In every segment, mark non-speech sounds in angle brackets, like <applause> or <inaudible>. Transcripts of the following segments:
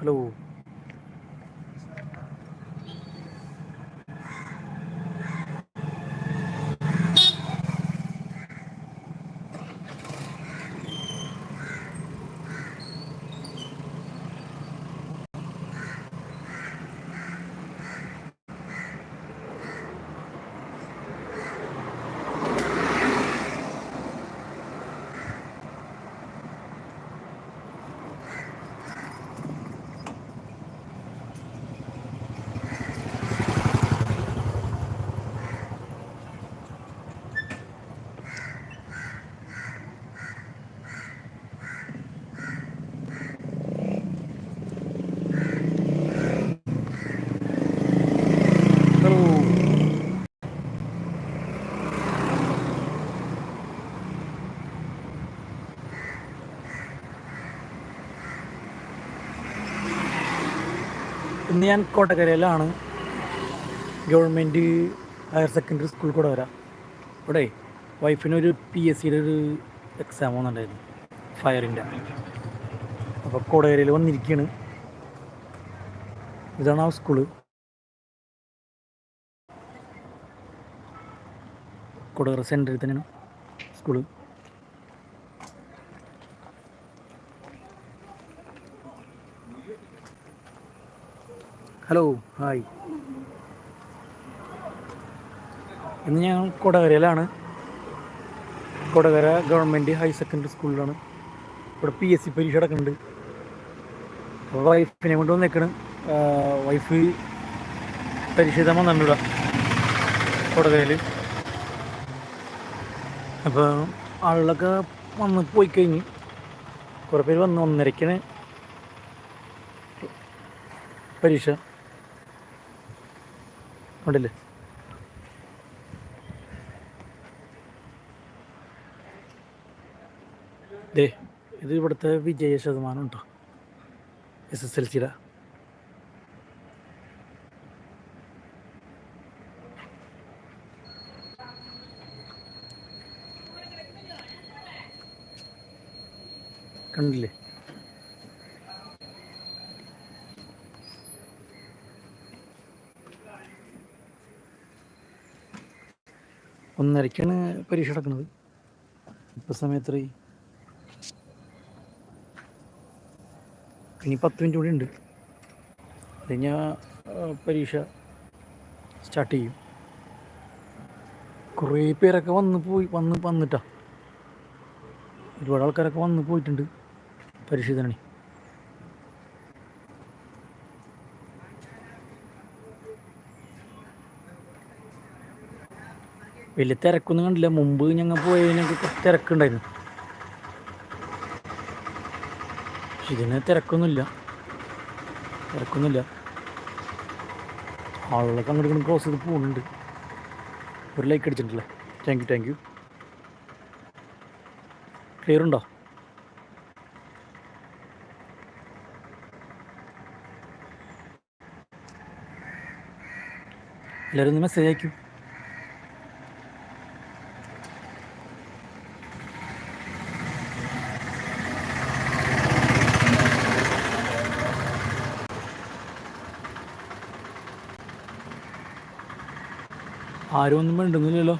Hello hello ഇന്ന് ഞാൻ കോട്ടക്കരയിലാണ്. ഗവൺമെന്റ് ഹയർ സെക്കൻഡറി സ്കൂൾ കൂടെ വരാം. ഇവിടെ വൈഫിനൊരു പി എസ് സിയുടെ ഒരു എക്സാം വന്നിട്ടുണ്ടായിരുന്നു ഫയറിന്റെ അപ്പോൾ കോടകരയിൽ വന്നിരിക്കുകയാണ് ഇതാണ് ആ സ്കൂൾ കൊടകര സെന്ററിൽ തന്നെയാണ് സ്കൂൾ ഹലോ ഹായ് ഇന്ന് ഞാൻ കൊടകരയിലാണ്. കൊടകര ഗവൺമെന്റ് ഹയർ സെക്കൻഡറി സ്കൂളിലാണ് ഇവിടെ പി എസ് സി പരീക്ഷ അടക്കുന്നുണ്ട് അപ്പോൾ വൈഫിനെ കൊണ്ട് വന്നേക്കണ്. വൈഫ് പരീക്ഷ എഴുതാൻ വന്നിട്ടുണ്ട് കൊടകരയിൽ അപ്പോൾ ആളുകളൊക്കെ വന്ന് പോയി കഴിഞ്ഞ് കുറേ പേര് വന്ന് ഒന്നരയ്ക്കാണ് പരീക്ഷ. കണ്ടില്ലേ ദേ ഇത് ഇവിടുത്തെ വിജയ ശതമാനം ഉണ്ടോ? എസ് എസ് എൽ സിയുടെ കണ്ടില്ലേ? ഒന്നരയ്ക്കാണ് പരീക്ഷ നടക്കുന്നത്. ഇപ്പം സമയത്ത് ഇനി പത്ത് മിനിറ്റ് കൂടി ഉണ്ട്. കഴിഞ്ഞാൽ പരീക്ഷ സ്റ്റാർട്ട് ചെയ്യും. കുറേ പേരൊക്കെ വന്ന് പോയി വന്ന് വന്നിട്ടാ. ഒരുപാട് ആൾക്കാരൊക്കെ വന്ന് പോയിട്ടുണ്ട് പരീക്ഷ വലിയ തിരക്കൊന്നും കണ്ടില്ല. മുമ്പ് ഞങ്ങൾ പോയതിനൊക്കെ കുറച്ച് തിരക്കുണ്ടായിരുന്നു. ഇതിന് തിരക്കൊന്നുമില്ല. തിരക്കൊന്നുമില്ല. ആളുകളൊക്കെ അങ്ങോട്ട് ക്രോസ് ചെയ്ത് പോകുന്നുണ്ട്. ഒരു like അടിച്ചിട്ടുണ്ടല്ലേ? Thank you thank you clear ഉണ്ടോ? എല്ലാവരും ഒന്ന് മെസ്സേജ് അയക്കും. ആരും ഒന്നും വേണ്ടുന്നില്ലല്ലോ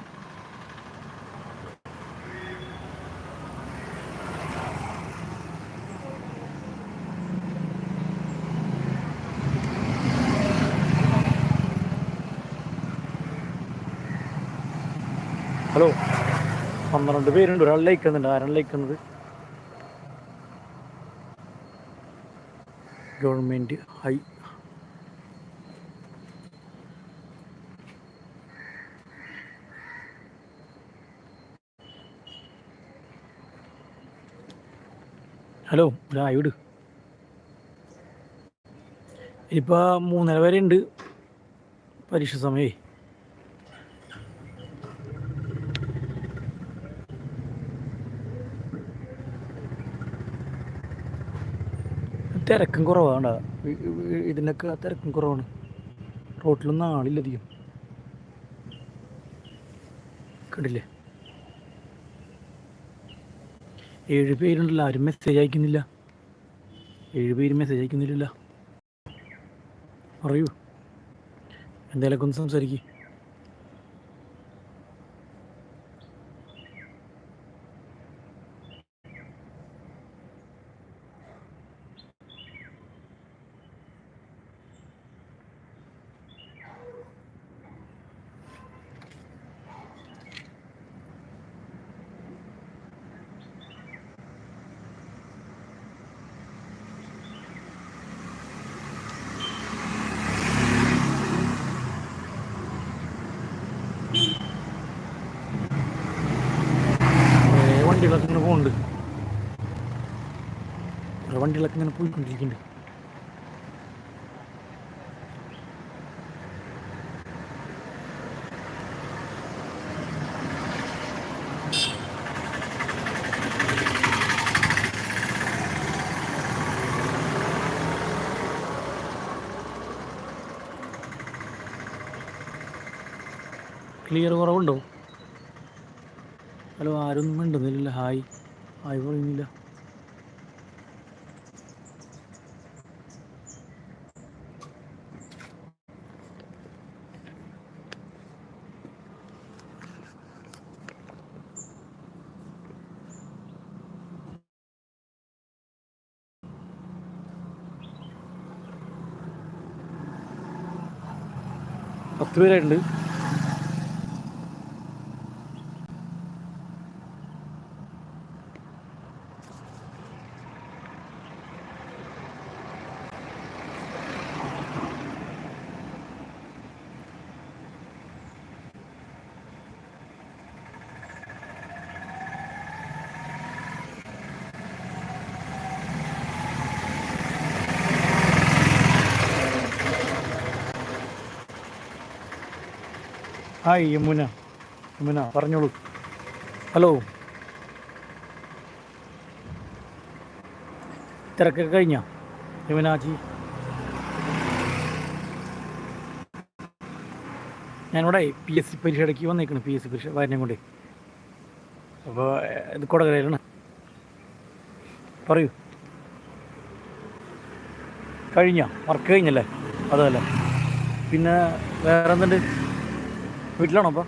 ഹലോ. പന്ത്രണ്ട് പേരുണ്ട്. ഒരാൾ ലയിക്കുന്നുണ്ട് ആരാണ് ലയിക്കുന്നത് ഗവൺമെന്റ് ഹൈ ഹലോ ഒരായോട് ഇനിയിപ്പോൾ മൂന്നര വരെ ഉണ്ട് പരീക്ഷ സമയേ. തിരക്കും കുറവാണ് ഇതിനൊക്കെ തിരക്കും കുറവാണ്. റോട്ടിലൊന്നും ആളില്ലധികം കണ്ടില്ലേ? ഏഴ് പേരുണ്ടല്ലോ ആരും മെസ്സേജ് അയക്കുന്നില്ല. ഏഴ് പേര് മെസ്സേജ് അയക്കുന്നില്ലല്ലോ. പറയൂ. എന്തെങ്കിലുമൊക്കെ ഒന്ന് സംസാരിക്കും. വണ്ടികളൊക്കെ ഇങ്ങനെ പോകുന്നുണ്ട് വണ്ടികളൊക്കെ ഇങ്ങനെ പോയിക്കൊണ്ടിരിക്കുന്നുണ്ട്. ക്ലിയർ കുറവുണ്ടോ? ഹലോ ആരൊന്നും ഉണ്ടെന്നില്ല ഹായ് ഹായ് പറയുന്നില്ല. പത്ത് പേരായിട്ടുണ്ട്. ഹായ് യമുന. യമുന പറഞ്ഞോളൂ. ഹലോ. തിരക്കൊക്കെ കഴിഞ്ഞ? യമുനാജി ഞാനിവിടെ പി എസ് സി പരീക്ഷയ്ക്ക് വന്നേക്കണം പി എസ് സി പരീക്ഷ വാരനെ കൊണ്ട്. അപ്പോൾ ഇത് കൊടകരയിലാണ്. പറയൂ. കഴിഞ്ഞ? വർക്ക് കഴിഞ്ഞല്ലേ? അതല്ലേ. പിന്നെ വേറെ എന്തുണ്ട് വീട്ടിലാണോ അപ്പോൾ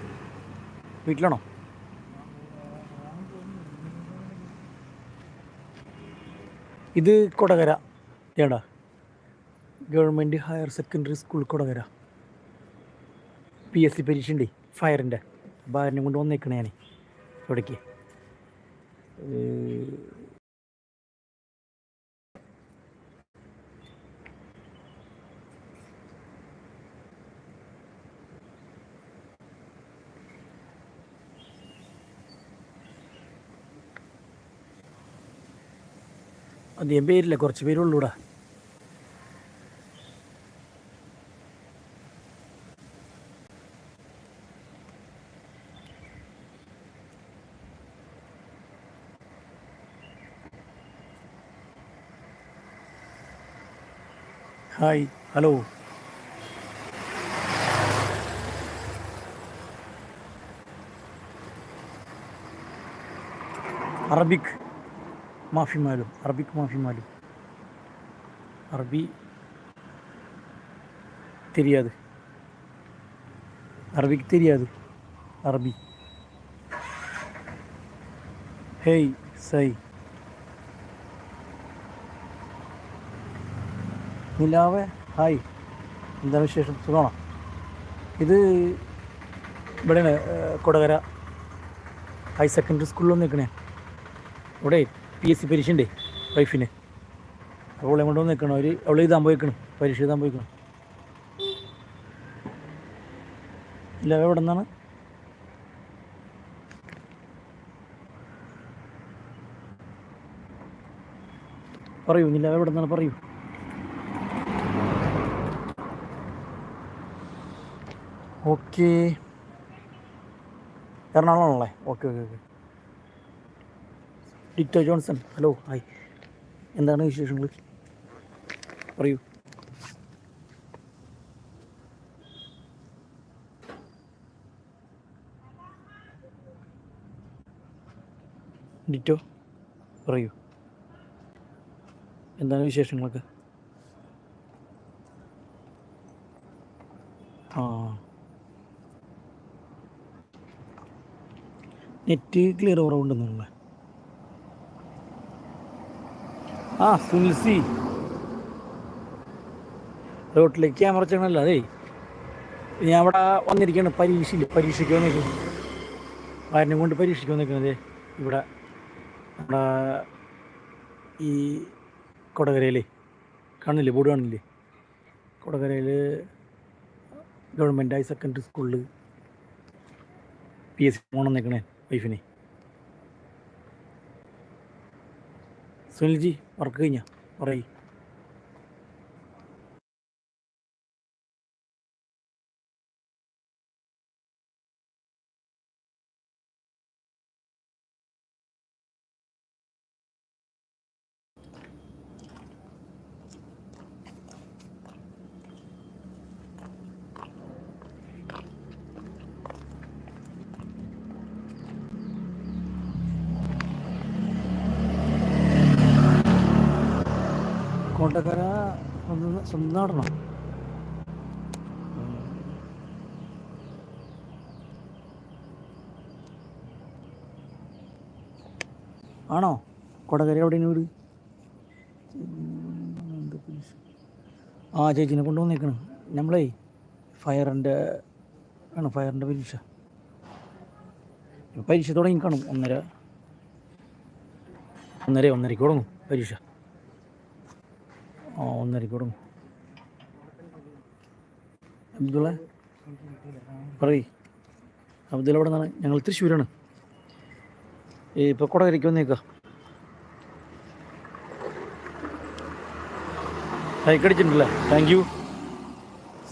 വീട്ടിലാണോ? ഇത് കൊടകര. ഏടാ government higher secondary school Kodakara. P S C പരീക്ഷ ഉണ്ട് ഫയറിന്റെ ഭാരനെ കൊണ്ട് വന്നേക്കണേ ഞാൻ ഇവിടേക്ക് അധികം പേരില്ല കുറച്ച് പേരുള്ളൂടാ. ഹായ് ഹലോ അറബിക് മാഫിമാലും അറബിക് മാഫിമാലും അറബി തെരിയാത്. അറബിക്ക് തെരിയാത്. അറബി. ഹേയ് സൈ. നിലാവെ ഹായ്. എന്താ വിശേഷം? സുഖമാണോ? ഇത് ഇവിടെയാണ് കൊടകര ഹയർ സെക്കൻഡറി സ്കൂളിൽ നിൽക്കണേ ഇവിടെ പി എസ് സി പരീക്ഷ ഉണ്ട് വൈഫിന്. അപ്പോൾ അവളെ കൊണ്ടുവന്ന് നിൽക്കണം അവർ അവൾ എഴുതാൻ പോയിക്കണം. പരീക്ഷ എഴുതാൻ പോയിക്കണം. ഇല്ല എവിടെ നിന്നാണ് പറയൂ ഇല്ല എവിടെ നിന്നാണ് പറയൂ. ഓക്കെ എറണാകുളമാണല്ലേ ഓക്കെ ഓക്കെ ഓക്കെ ഡിക്റ്റോ ജോൺസൺ. Hello hi. എന്താണ് വിശേഷങ്ങൾ? പറയൂ. ഡിറ്റോ പറയൂ. എന്താണ് വിശേഷങ്ങളൊക്കെ? ആ. നെറ്റ് ക്ലിയർ കുറവുണ്ടെന്നുള്ള ആ സുനിൽ സി. റോട്ടിലേക്ക് ക്യാമറ ചെയ്യണമല്ലോ അതേ. ഞാൻ അവിടെ വന്നിരിക്കുകയാണ് പരീക്ഷയില്ല പരീക്ഷയ്ക്ക് വന്നിരിക്കുന്നു വാരനെ കൊണ്ട് പരീക്ഷയ്ക്ക് വന്നിരിക്കുന്നത് ഇവിടെ നമ്മുടെ ഈ കൊടകരയിലേ കാണില്ലേ ബോർഡ് കാണില്ലേ കൊടകരയിൽ ഗവൺമെന്റ് ഹയർ സെക്കൻഡറി സ്കൂളിൽ പി എസ് സി പോകണം നിൽക്കണേ വൈഫിനെ. സുനിൽജി വർക്ക് കഴിഞ്ഞ? പറയ് കോട്ടക്കര സ്വന്തം നാടണോ ആണോ? കൊടകര എവിടെയാണ് വീട്? ആ ചേച്ചിനെ കൊണ്ടുവന്നേക്കണം നമ്മളേ ഫയറിന്റെ ആണ് ഫയറിന്റെ പരീക്ഷ. പരീക്ഷ തുടങ്ങി കാണും. ഒന്നര ഒന്നര ഒന്നരയ്ക്ക് തുടങ്ങും പരീക്ഷ. ആ ഒന്നരയ്ക്ക് തുടങ്ങും അബ്ദുള്ള പറയ്. അബ്ദുള്ള എവിടെ നിന്നാണ് ഞങ്ങൾ തൃശ്ശൂരാണ്. ഇപ്പോൾ കൊടകരയ്ക്ക് വന്നേക്കുക ഹൈക്കടിച്ചിട്ടുണ്ടല്ലേ താങ്ക് യു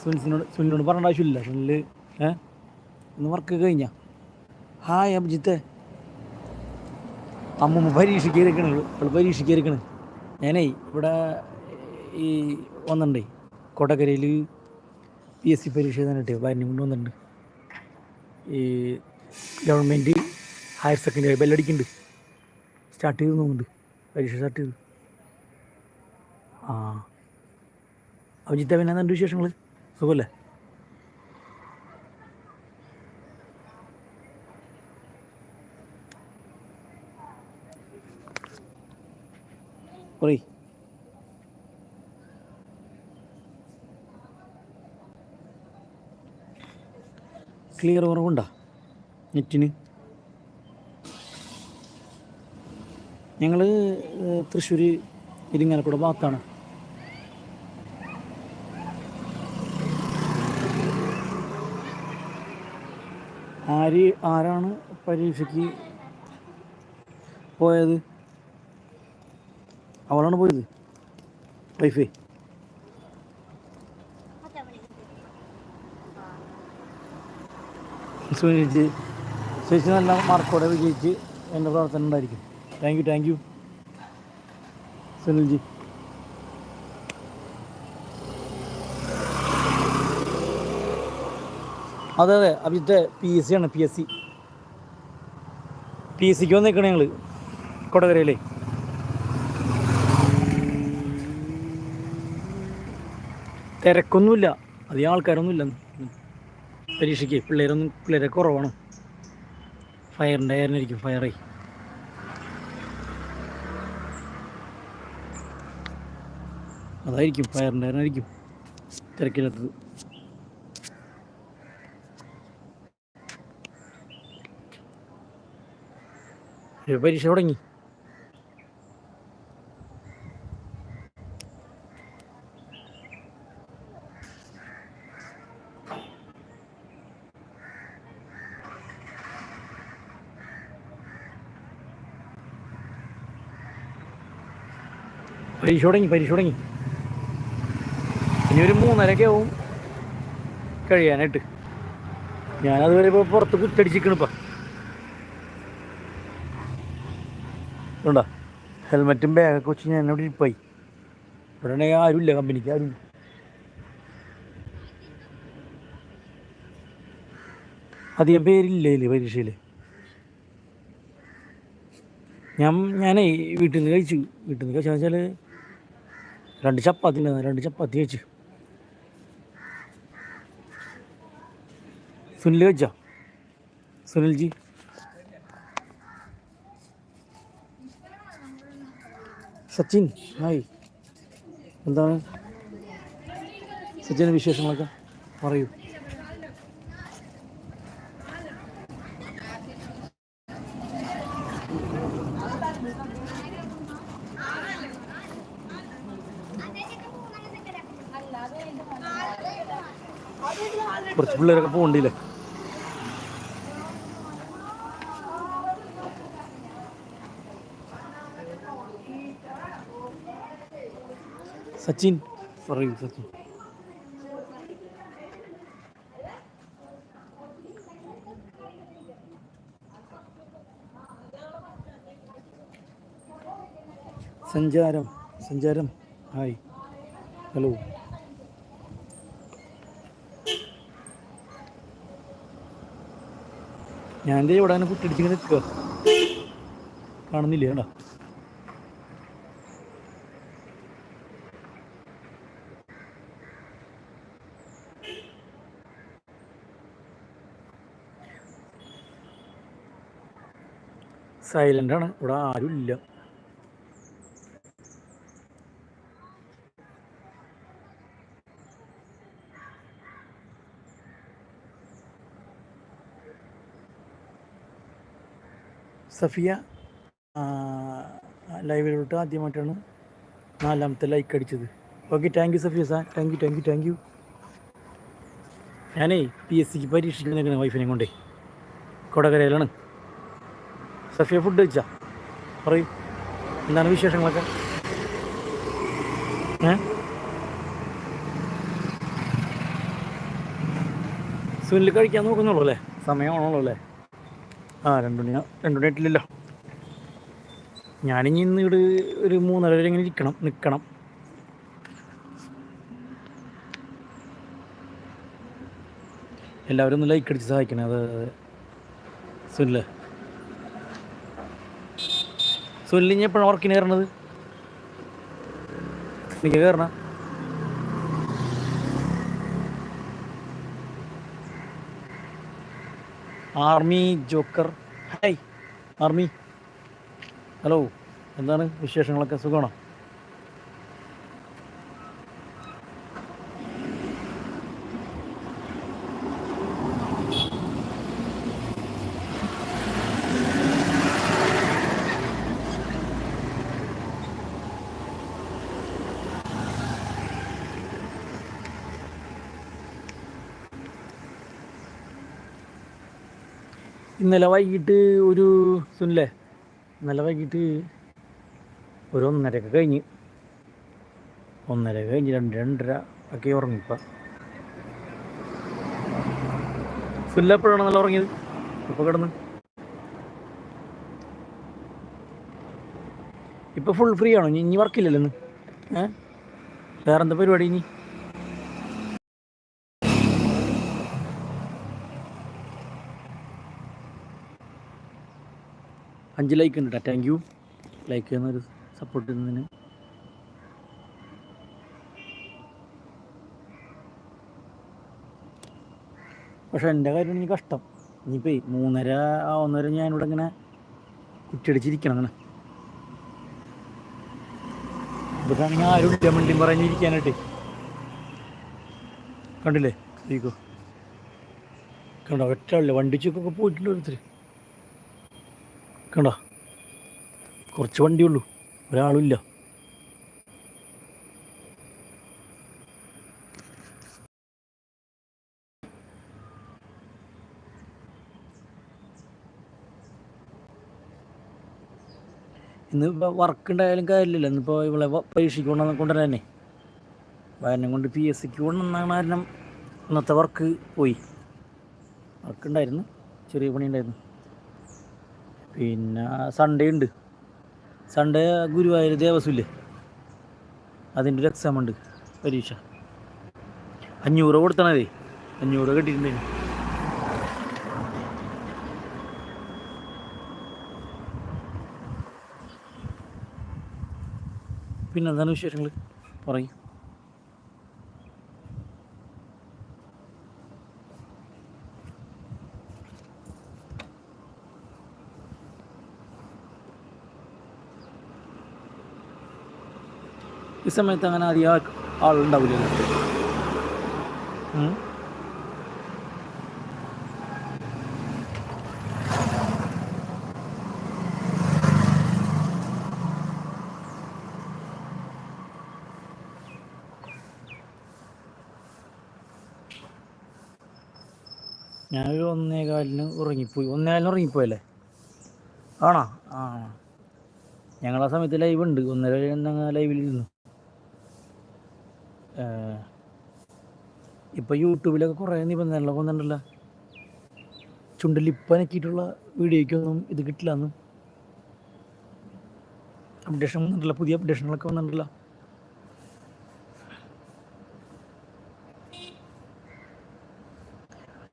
സുനിസിനോട് സുനിലിനോട് പറഞ്ഞ ആവശ്യമില്ല. സുനിൽ ഏ? ഒന്ന് വർക്ക് കഴിഞ്ഞ? ഹായ് അഭിജിത്തെ. അമ്മ പരീക്ഷയ്ക്ക് ഇരിക്കണ അവൾ പരീക്ഷയ്ക്ക് ഞാനേ ഇവിടെ ഈ വന്നിട്ടുണ്ടേ. കൊടകരയിൽ പി എസ് സി പരീക്ഷ എഴുതാനായിട്ട് വയറിനെ കൊണ്ട് വന്നിട്ടുണ്ട്. ഈ ഗവൺമെന്റ് ഹയർ സെക്കൻഡറി ബെല്ലടിക്കുന്നുണ്ട് സ്റ്റാർട്ട് ചെയ്ത് നോക്കുന്നുണ്ട് പരീക്ഷ സ്റ്റാർട്ട് ചെയ്തു. ആ. അഭിജിത്ത പിന്നെ എന്തുണ്ട് വിശേഷങ്ങൾ സുഖമല്ലേ പറയ്. ക്ലിയർ കുറവുണ്ടോ നെറ്റിന്? ഞങ്ങൾ തൃശ്ശൂർ ഇരിങ്ങാലക്കുട ഭാഗത്താണ്. ആര് ആരാണ് പരീക്ഷയ്ക്ക് പോയത്? അവളാണ് പോയത്? വൈഫേ? സുനിൽജി ചേച്ചി നല്ല മാർക്കോടെ വിജയിച്ച് എന്റെ പ്രവർത്തനം ഉണ്ടായിരിക്കും. Thank you thank you Sunilji. അതെ അതെ അഭിജിത്തെ പി എസ് സി ആണ് P S C P S സിക്ക് വന്നേക്കണേ ഞങ്ങൾ കൊടകരയിലേ. തിരക്കൊന്നുമില്ല അധികം ആൾക്കാരൊന്നുമില്ല പരീക്ഷയ്ക്ക് പിള്ളേരൊന്നും പിള്ളേരെ കുറവാണ്. ഫയറിന്റെ ആയിരുന്നിരിക്കും ഫയറേ അതായിരിക്കും ഫയറിന്റെ ആയിരുന്നായിരിക്കും തിരക്കില്ലാത്തത്. ഏ, പരീക്ഷ തുടങ്ങി. പരീക്ഷ തുടങ്ങി പരീക്ഷ തുടങ്ങി ഇനി ഒരു മൂന്നരക്കെ ആവും കഴിയാനായിട്ട്. ഞാനതുവരെ ഇപ്പോൾ പുറത്ത് കുറ്റടിച്ചിരിക്കണിപ്പം ഉണ്ടോ ഹെൽമെറ്റും ബാഗൊക്കെ വെച്ച് ഞാൻ അവിടെ ഇരിപ്പായി. ഇവിടെ ആരുമില്ല കമ്പനിക്ക് ആരുമില്ല. അധികം പേരില്ല പരീക്ഷയിൽ ഞാൻ ഞാനേ വീട്ടിൽ നിന്ന് കഴിച്ചു. വീട്ടിൽ നിന്ന് കഴിച്ചാൽ രണ്ട് ചപ്പാത്തി ഉണ്ടായിരുന്നു രണ്ട് ചപ്പാത്തി കഴിച്ചു. സുനിൽ കഴിച്ച? സുനിൽജി. സച്ചിൻ ഹായ്. എന്താണ്? സച്ചിന്റെ വിശേഷങ്ങളൊക്കെ പറയൂ. കുറച്ച് പിള്ളേരൊക്കെ പോകണ്ടില്ലേ? സച്ചിൻ. പറയൂ സച്ചിൻ. സഞ്ചാരം. സഞ്ചാരം. ഹായ്. ഹലോ. ഞാൻ എന്റെ ഇവിടെ അങ്ങനെ കുട്ടിയിടിച്ചിങ്ങനെ നിൽക്കുക കാണുന്നില്ല കേട്ടോ ആണ്. ഇവിടെ ആരും സഫിയ ലൈവിലോട്ട് ആദ്യമായിട്ടാണ് നാലാമത്തെ ലൈക്ക് അടിച്ചത്. Okay thank you Safiya sir thank you thank you thank you ഞാനേ പി എസ് സിക്ക് പരീക്ഷിക്കാൻ വൈഫിനെ കൊണ്ടേ കൊടകരയിലാണ്. സഫിയ ഫുഡ് കഴിച്ചാ? പറയൂ. എന്താണ് വിശേഷങ്ങളൊക്കെ? ഏ? സുനിൽ കഴിക്കാൻ നോക്കുന്നുള്ളൂ അല്ലേ? സമയമാണല്ലോ അല്ലേ? ആ രണ്ടു മണി രണ്ടു മണി ആയിട്ടില്ലല്ലോ. ഞാനിനി ഇന്ന് ഇവിടെ ഒരു മൂന്നര വരെ ഇങ്ങനെ ഇരിക്കണം നിൽക്കണം എല്ലാവരും ഒന്ന് ലൈക്ക് അടിച്ച് സഹായിക്കണേ അത് സുനിൽ. ഇനി ഉറക്കിന് കയറണത്? എനിക്ക് കയറണ army joker. Hi army. Hello എന്താണ് വിശേഷങ്ങളൊക്കെ? സുഖമാണോ? ഇന്നലെ വൈകിട്ട് ഒരു സുനില്ലേ ഇന്നലെ വൈകിട്ട് ഒരു ഒന്നരയൊക്കെ കഴിഞ്ഞ്. ഒന്നര കഴിഞ്ഞ് രണ്ട് രണ്ടര ഒക്കെ ഉറങ്ങിപ്പ സുനില എപ്പോഴാണ് നല്ല ഉറങ്ങിയത്? ഇപ്പൊ കിടന്ന്? ഇപ്പൊ ഫുൾ ഫ്രീ ആണോ? ഇനി- വർക്കില്ലല്ലോ ഇന്ന്? ഏ? വേറെന്താ പരിപാടി ഇനി? അഞ്ച് ലൈക്ക് ഉണ്ട് കേട്ടോ താങ്ക് യു ലൈക്ക് ചെയ്യുന്നൊരു സപ്പോർട്ട് ചെയ്യുന്നതിന് പക്ഷെ എന്റെ കാര്യമാണ് എനിക്ക് കഷ്ടം. ഇനിയിപ്പേ മൂന്നര ആവുന്നവരെ ഞാനിവിടെ ഇങ്ങനെ കുറ്റിയടിച്ചിരിക്കണം അങ്ങനെ ഇതൊക്കെയാണെങ്കിൽ ആരും ഇല്ല വണ്ടിയും പറഞ്ഞിരിക്കാനായിട്ട് കണ്ടില്ലേ? ഇരിക്കോ കണ്ടോ? ഒറ്റ ആളില്ല? വണ്ടിച്ചൊക്കെ പോയിട്ടുണ്ട് ഓരോരുത്തർ കണ്ടോ കുറച്ച് വണ്ടിയുള്ളൂ. ഒരാളുമില്ല. ഇന്ന് വർക്ക് ഉണ്ടായാലും കാര്യമില്ല ഇന്നിപ്പോൾ ഇവളെ വ- പരീക്ഷയ്ക്ക് കൊണ്ടുവന്ന കൊണ്ടുവരാനെ. വയനം കൊണ്ട് പി എസ് സിക്ക് കൊണ്ടുവന്ന കാരണം ഇന്നത്തെ വർക്ക് പോയി. വർക്ക് ഉണ്ടായിരുന്നു ചെറിയ പണി ഉണ്ടായിരുന്നു പിന്നെ സൺഡേ ഉണ്ട്. സൺഡേ ഗുരുവായൂർ ദേവസ്വമില്ലേ? അതിന്റെ ഒരു എക്സാം ഉണ്ട് പരീക്ഷ. അഞ്ഞൂറ് കൊടുത്തണതേ. അഞ്ഞൂറ് കിട്ടിയിട്ടുണ്ടായിരുന്നു. പിന്നെ എന്താണ് വിശേഷങ്ങൾ പറയും. ഈ സമയത്ത് അങ്ങനെ അധികം ആളുണ്ടാവില്ലല്ലോ ഞാനൊരു ഒന്നേകാലിന് ഉറങ്ങിപ്പോയി. ഒന്നേകാലിന് ഉറങ്ങിപ്പോയല്ലേ? ആണോ? ആ. ഞങ്ങളാ സമയത്ത് ലൈവ് ഉണ്ട്. ഒന്നര ലൈവിൽ ഇരുന്നു. ഇപ്പം യൂട്യൂബിലൊക്കെ കുറേ നിബന്ധനകളൊക്കെ വന്നിട്ടുണ്ടല്ലോ. ചുണ്ടിൽ ഇപ്പം നക്കിയിട്ടുള്ള വീഡിയോയ്ക്കൊന്നും ഇത് കിട്ടില്ല എന്ന്. അപ്ഡേഷൻ വന്നിട്ടില്ല പുതിയ അപ്ഡേഷനുകളൊക്കെ വന്നിട്ടില്ല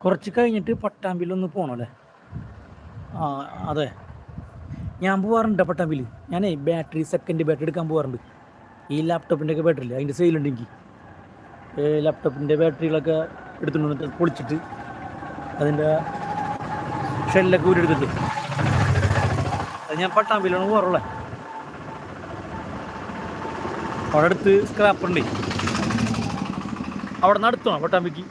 കുറച്ച് കഴിഞ്ഞിട്ട് പട്ടാമ്പിലൊന്ന് പോകണല്ലേ ആ അതെ. ഞാൻ പോവാറുണ്ട് പട്ടാമ്പിൽ ഞാനേ ബാറ്ററി സെക്കൻഡ് ബാറ്ററി എടുക്കാൻ പോവാറുണ്ട്. ഈ ലാപ്ടോപ്പിന്റെ ഒക്കെ ബാറ്ററി ഇല്ലേ അതിന്റെ സെയിലുണ്ട് എനിക്ക്. ലാപ്ടോപ്പിന്റെ ബാറ്ററികളൊക്കെ എടുത്തുകൊണ്ട് പൊളിച്ചിട്ട് അതിന്റെ ഷെല്ലൊക്കെ ഊരെടുത്തിട്ട് അത് ഞാൻ പട്ടാമ്പിയിലാണ് പോകാറുള്ളത് അവിടെ അടുത്ത് സ്ക്രാപ്പർ ഉണ്ട്. അവിടെ നിന്ന് അടുത്താണോ പട്ടാമ്പിക്ക്?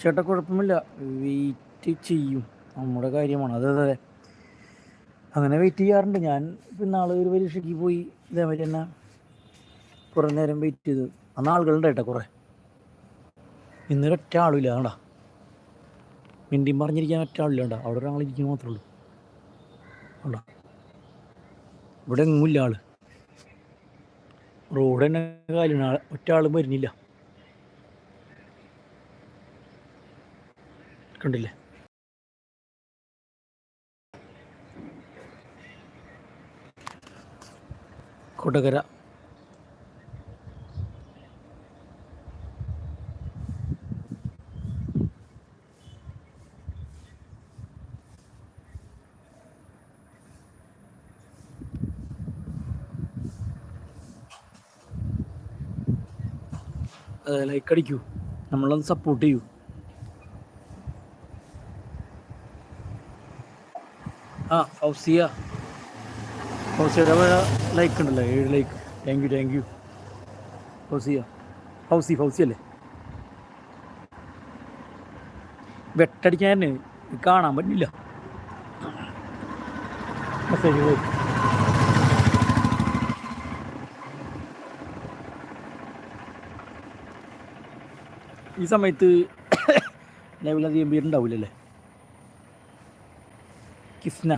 ചേട്ടാ കുഴപ്പമില്ല. വെയിറ്റ് ചെയ്യും. നമ്മുടെ കാര്യമാണ്. അതെ അതെ അങ്ങനെ വെയിറ്റ് ചെയ്യാറുണ്ട്. ഞാൻ ഇപ്പം നാളെ ഒരു പരീക്ഷയ്ക്ക് പോയി ഇതേമാതിരി തന്നെ കുറേ നേരം വെയിറ്റ് ചെയ്ത്. അന്ന് ആളുകളുണ്ട് കേട്ടോ കുറേ. ഇന്നൊരു ഒറ്റ ആളുമില്ല. കണ്ടാ? മിണ്ടിയും പറഞ്ഞിരിക്കാൻ ഒറ്റ ആളില്ല കണ്ടാ? അവിടെ ഒരാളിരിക്കുന്നു മാത്രമേ ഉള്ളൂ. കണ്ടാ? ഇവിടെ എങ്ങുമില്ല ആൾ. റോഡ് തന്നെ കാലിന് ഒറ്റ ആളും വരുന്നില്ല. കണ്ടില്ലേ? കൊടകര. ലൈക്ക് അടിക്കൂ. നമ്മളൊന്ന് സപ്പോർട്ട് ചെയ്യൂ. ആ ഫൗസിയ. ഫൗസിയുടെ ലൈക്ക് ഉണ്ടല്ലോ ഏഴ് like thank you thank you Fousiya Fousi Fousi അല്ലേ? വെട്ടടിക്കാൻ കാണാൻ പറ്റില്ല മെസ്സേജ് പോയി. ഈ സമയത്ത് <coughs> ലൈവിലധികം പേരുണ്ടാവില്ലല്ലേ കിസ്ന.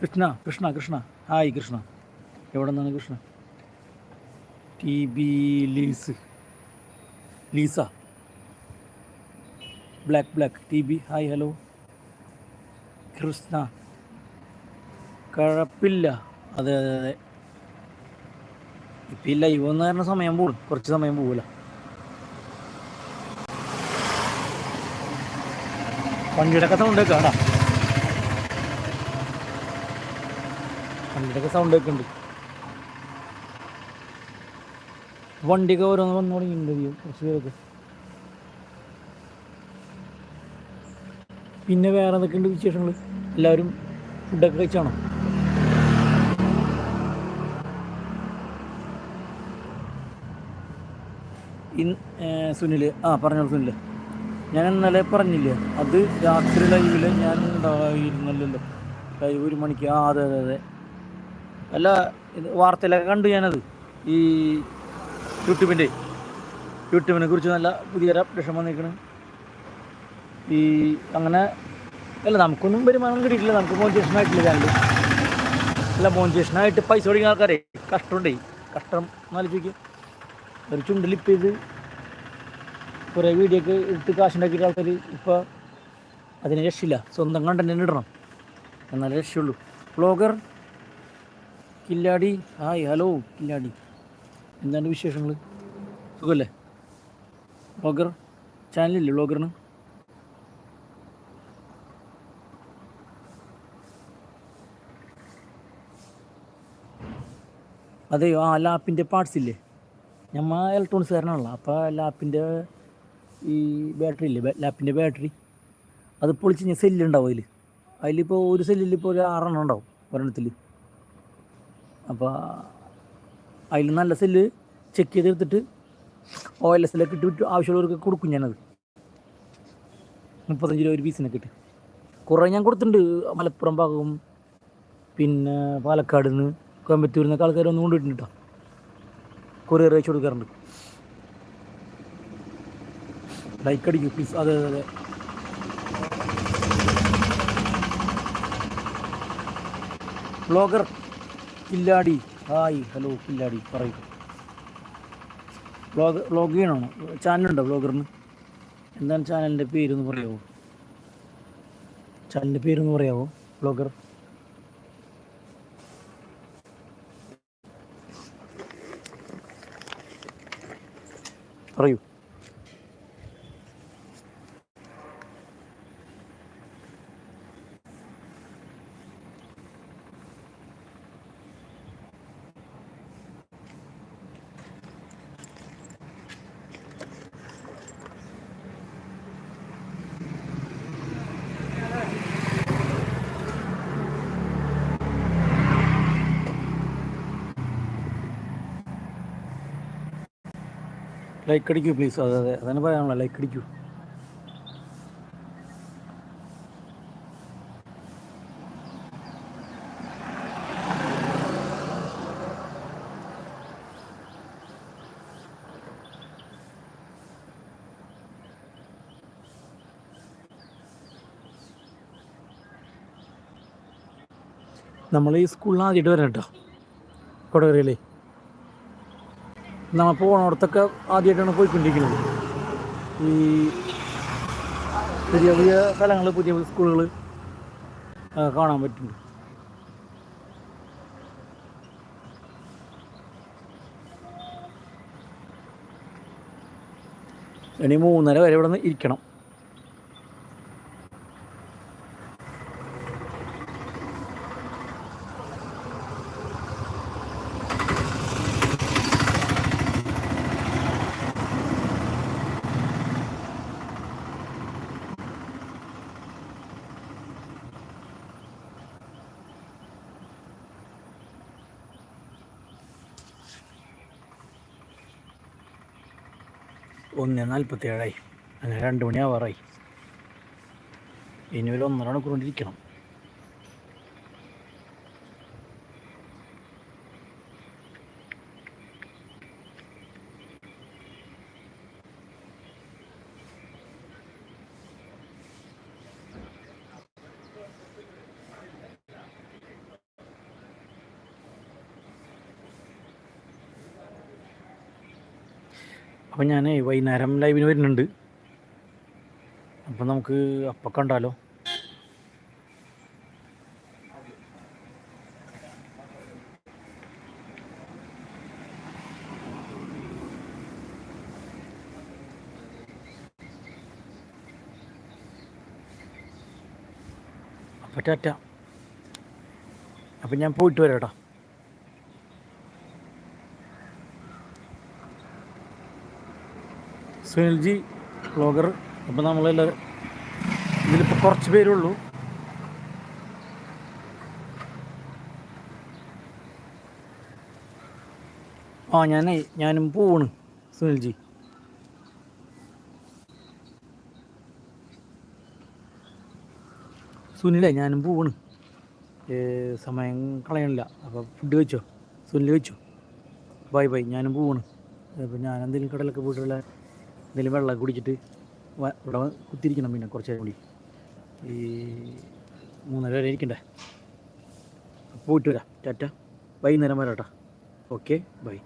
കൃഷ്ണ കൃഷ്ണ കൃഷ്ണ. ഹായ് കൃഷ്ണ. എവിടെ നിന്നാണ് Krishna? T B lease. Lisa. Black black. T B hi hello. Krishna. കുഴപ്പമില്ല. അതെ അതെ അതെ. ഇപ്പം ഇല്ല ഇവ എന്ന് പറഞ്ഞ സമയം പോകും കുറച്ച് സമയം പോകില്ല വണ്ടിയുടെ കഥ ഒക്കെ ആടാ വണ്ടിയുടെ ഒക്കെ സൗണ്ട് ഒക്കെ ഉണ്ട്. വണ്ടിയൊക്കെ ഓരോന്ന് വന്നു തുടങ്ങിയിട്ടുണ്ട് പിന്നെ വേറെ എന്തൊക്കെയുണ്ട് വിശേഷങ്ങൾ എല്ലാവരും ഫുഡൊക്കെ കഴിച്ചാണോ? സുനിൽ ആ പറഞ്ഞോളൂ സുനിൽ ഞാൻ ഇന്നലെ പറഞ്ഞില്ലേ അത് രാത്രി ലൈവിൽ ഞാൻ ഉണ്ടായിരുന്നല്ലോ. ലൈവ് ഒരു മണിക്ക്. ആ അതെ അതെ അതെ. അല്ല വാർത്തയിലൊക്കെ കണ്ടു ഞാനത്. ഈ യൂട്യൂബിന്റെ യൂട്യൂബിനെ കുറിച്ച് നല്ല പുതിയൊരു അപ്ഡേഷൻ വന്നിരിക്കണം. ഈ അങ്ങനെ അല്ല നമുക്കൊന്നും വരുമാനം കിട്ടിയിട്ടില്ല. നമുക്ക് മോഞ്ചേഷൻ ആയിട്ടില്ല ചാനൽ അല്ല മോഞ്ചേഷനായിട്ട് പൈസ കൊടുക്കുന്ന ആൾക്കാരെ കഷ്ടമുണ്ടേ. കഷ്ടം എന്നാലോചിക്കും ഒരു ചുണ്ടിലിപ്പ് ചെയ്ത് കുറേ വീഡിയോ ഒക്കെ എടുത്ത് കാശുണ്ടാക്കിയിട്ട് ആൾക്കാർ ഇപ്പോൾ അതിന് രക്ഷയില്ല. സ്വന്തം കണ്ടന്റ് തന്നെ ഇടണം. എന്നാലേ രക്ഷയുള്ളൂ. വ്ളോഗർ കില്ലാടി. Hi hello Killadi. എന്താണ് വിശേഷങ്ങൾ സുഖമല്ലേ വ്ളോഗർ ചാനലില്ലേ വ്ളോഗറിന് അതെയോ? ആ ലാപ്പിന്റെ പാർട്സ് ഇല്ലേ? ഞമ്മ ഇലക്ട്രോണിക്സ് കാരനാണല്ലോ. അപ്പോൾ ലാപ്പിന്റെ ഈ ബാറ്ററി ഇല്ലേ? ലാപ്പിന്റെ ബാറ്ററി അത് പൊളിച്ച് കഴിഞ്ഞാൽ സെല്ലുണ്ടാവും അതിൽ അതിലിപ്പോൾ ഒരു സെല്ലിൽ ഇപ്പോൾ ഒരു ആറെണ്ണം ഉണ്ടാവും ഒരെണ്ണത്തിൽ അപ്പോൾ അതിൽ നല്ല സെല്ല് ചെക്ക് ചെയ്തെടുത്തിട്ട് ഒ എൽ എസിലൊക്കെ ഇട്ട് വിട്ട് ആവശ്യമുള്ളവർക്ക് കൊടുക്കും ഞാനത്. മുപ്പത്തഞ്ച് രൂപ ഒരു പീസിനൊക്കെ ഇട്ട് കുറേ ഞാൻ കൊടുത്തിട്ടുണ്ട്. മലപ്പുറം ഭാഗവും പിന്നെ പാലക്കാട് നിന്ന് കോയമ്പത്തൂരിൽ നിന്നൊക്കെ ആൾക്കാർ ഒന്ന് കൊണ്ടുപോയിട്ടുണ്ട് കേട്ടോ കൊറിയർ അയച്ചു കൊടുക്കാറുണ്ട്. ലൈക്ക് അടിക്കും പ്ലീസ് അതെ അതെ അതെ. ബ്ലോഗർ കില്ലാടി ഹായ് ഹലോ കില്ലാടി പറയൂ. വ്ലോഗ് വ്ളോഗ് ചെയ്യണോ? ചാനലുണ്ടോ വ്ളോഗറിന് എന്താണ് ചാനലിന്റെ പേരൊന്ന് പറയാമോ ചാനലിന്റെ പേരൊന്ന് പറയാമോ വ്ളോഗർ? പറയൂ. ലൈക്ക് അടിക്കൂ പ്ലീസ് അതെ അതെ. അതന്നെ പറയാനുള്ള. ലൈക്ക് അടിക്കൂ നമ്മൾ ഈ സ്കൂളിൽ ആദ്യമായിട്ട് വരാം കേട്ടോ കൊടകരയിലേ? നമ്മൾ പോണോടത്തൊക്കെ ആദ്യമായിട്ടാണ് പോയിക്കൊണ്ടിരിക്കുന്നത്. ഈ പുതിയ പുതിയ സ്ഥലങ്ങൾ പുതിയ പുതിയ സ്കൂളുകൾ കാണാൻ പറ്റുന്നുണ്ട്. ഇനി മൂന്നര വരെ ഇവിടെ നിന്ന് ഇരിക്കണം. ഒന്ന് നാൽപ്പത്തി ഏഴായി അങ്ങനെ രണ്ട് മണിയാവാറായി. ഇനി ഒരു ഒന്നര മണിക്കൂർ കൊണ്ടിരിക്കണം അപ്പം ഞാൻ വൈകുന്നേരം ലൈവിന് വരുന്നുണ്ട്. അപ്പം നമുക്ക് അപ്പം കണ്ടാലോ? അപ്പം ടാറ്റ. അപ്പം ഞാൻ പോയിട്ട് വരാം കേട്ടോ സുനിൽജി വ്ളോഗർ അപ്പോൾ നമ്മളെല്ലാവരും ഇതിലിപ്പോൾ കുറച്ച് പേരുള്ളൂ. ആ ഞാനേ ഞാനും പോവാണ് സുനിൽജി സുനിലേ ഞാനും പോവാണ്. സമയം കളയണില്ല. അപ്പോൾ ഫുഡ് വെച്ചോ സുനിൽ വെച്ചോ ബൈ ബൈ ഞാനും പോവാണ്. അപ്പോൾ ഞാൻ എന്തെങ്കിലും കടലൊക്കെ പോയിട്ടുള്ള എന്തെങ്കിലും വെള്ളം കുടിച്ചിട്ട് ഇവിടെ കുത്തിരിക്കണം പിന്നെ കുറച്ച് കൂടി. ഈ മൂന്നര വരെ ഇരിക്കണ്ടേ? പോയിട്ട് വരാം. ടാറ്റ. വൈകുന്നേരം വരാം ഓക്കെ ബൈ.